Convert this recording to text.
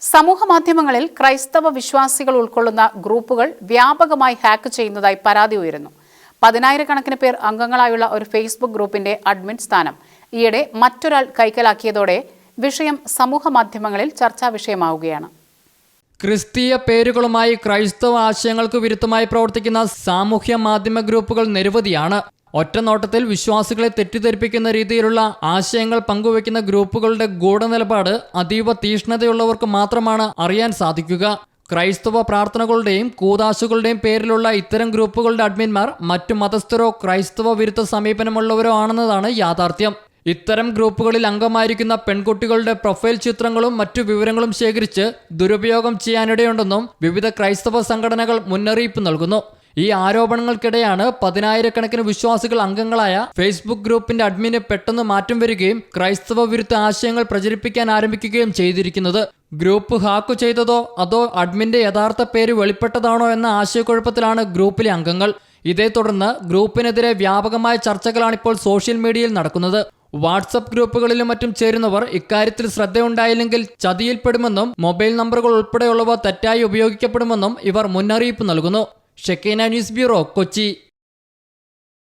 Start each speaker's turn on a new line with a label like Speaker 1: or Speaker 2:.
Speaker 1: സമൂഹ മാധ്യമങ്ങളിൽ ക്രൈസ്തവ വിശ്വാസികൾ ഉൾക്കൊള്ളുന്ന ഗ്രൂപ്പുകൾ വ്യാപകമായി ഹാക്ക് ചെയ്യുന്നതായി പരാതി ഉയരുന്നു. പതിനായിരക്കണക്കിന് പേർ അംഗങ്ങളായുള്ള ഒരു ഫേസ്ബുക്ക് ഗ്രൂപ്പിന്റെ അഡ്മിൻ സ്ഥാനം ഈയിടെ മറ്റൊരാൾ കൈക്കലാക്കിയതോടെ വിഷയം സമൂഹ മാധ്യമങ്ങളിൽ ചർച്ചാ വിഷയമാവുകയാണ്.
Speaker 2: ക്രിസ്തീയ പേരുകളുമായി ക്രൈസ്തവ ആശയങ്ങൾക്ക് വിരുദ്ധമായി പ്രവർത്തിക്കുന്ന സാമൂഹ്യ മാധ്യമ ഗ്രൂപ്പുകൾ നിരവധിയാണ്. ഒറ്റനോട്ടത്തിൽ വിശ്വാസികളെ തെറ്റിദ്ധരിപ്പിക്കുന്ന രീതിയിലുള്ള ആശയങ്ങൾ പങ്കുവയ്ക്കുന്ന ഗ്രൂപ്പുകളുടെ ഗൂഢനിലപാട് അതീവ തീഷ്ണതയുള്ളവർക്ക് മാത്രമാണ് അറിയാൻ സാധിക്കുക. ക്രൈസ്തവ പ്രാർത്ഥനകളുടെയും കൂതാശുകളുടെയും പേരിലുള്ള ഇത്തരം ഗ്രൂപ്പുകളുടെ അഡ്മിന്മാർ മറ്റു മതസ്ഥരോ ക്രൈസ്തവ വിരുദ്ധ സമീപനമുള്ളവരോ ആണെന്നതാണ് യാഥാർത്ഥ്യം. ഇത്തരം ഗ്രൂപ്പുകളിൽ അംഗമായിരിക്കുന്ന പെൺകുട്ടികളുടെ പ്രൊഫൈൽ ചിത്രങ്ങളും മറ്റു വിവരങ്ങളും ശേഖരിച്ച് ദുരുപയോഗം ചെയ്യാനിടയുണ്ടെന്നും വിവിധ ക്രൈസ്തവ സംഘടനകൾ മുന്നറിയിപ്പ് നൽകുന്നു. ഈ ആരോപണങ്ങൾക്കിടെയാണ് പതിനായിരക്കണക്കിന് വിശ്വാസികൾ അംഗങ്ങളായ ഫേസ്ബുക്ക് ഗ്രൂപ്പിന്റെ അഡ്മിന് പെട്ടെന്ന് മാറ്റം വരികയും ക്രൈസ്തവ വിരുദ്ധ ആശയങ്ങൾ പ്രചരിപ്പിക്കാൻ ആരംഭിക്കുകയും ചെയ്തിരിക്കുന്നത്. ഗ്രൂപ്പ് ഹാക്ക് ചെയ്തതോ അതോ അഡ്മിന്റെ യഥാർത്ഥ പേര് വെളിപ്പെട്ടതാണോ എന്ന ആശയക്കുഴപ്പത്തിലാണ് ഗ്രൂപ്പിലെ അംഗങ്ങൾ. ഇതേ തുടർന്ന് ഗ്രൂപ്പിനെതിരെ വ്യാപകമായ ചർച്ചകളാണ് ഇപ്പോൾ സോഷ്യൽ മീഡിയയിൽ നടക്കുന്നത്. വാട്സപ്പ് ഗ്രൂപ്പുകളിലും മറ്റും ചേരുന്നവർ ഇക്കാര്യത്തിൽ ശ്രദ്ധയുണ്ടായില്ലെങ്കിൽ ചതിയിൽപ്പെടുമെന്നും മൊബൈൽ നമ്പറുകൾ ഉൾപ്പെടെയുള്ളവ തെറ്റായി ഉപയോഗിക്കപ്പെടുമെന്നും ഇവർ മുന്നറിയിപ്പ് നൽകുന്നു. Shekinah news bureau Kochi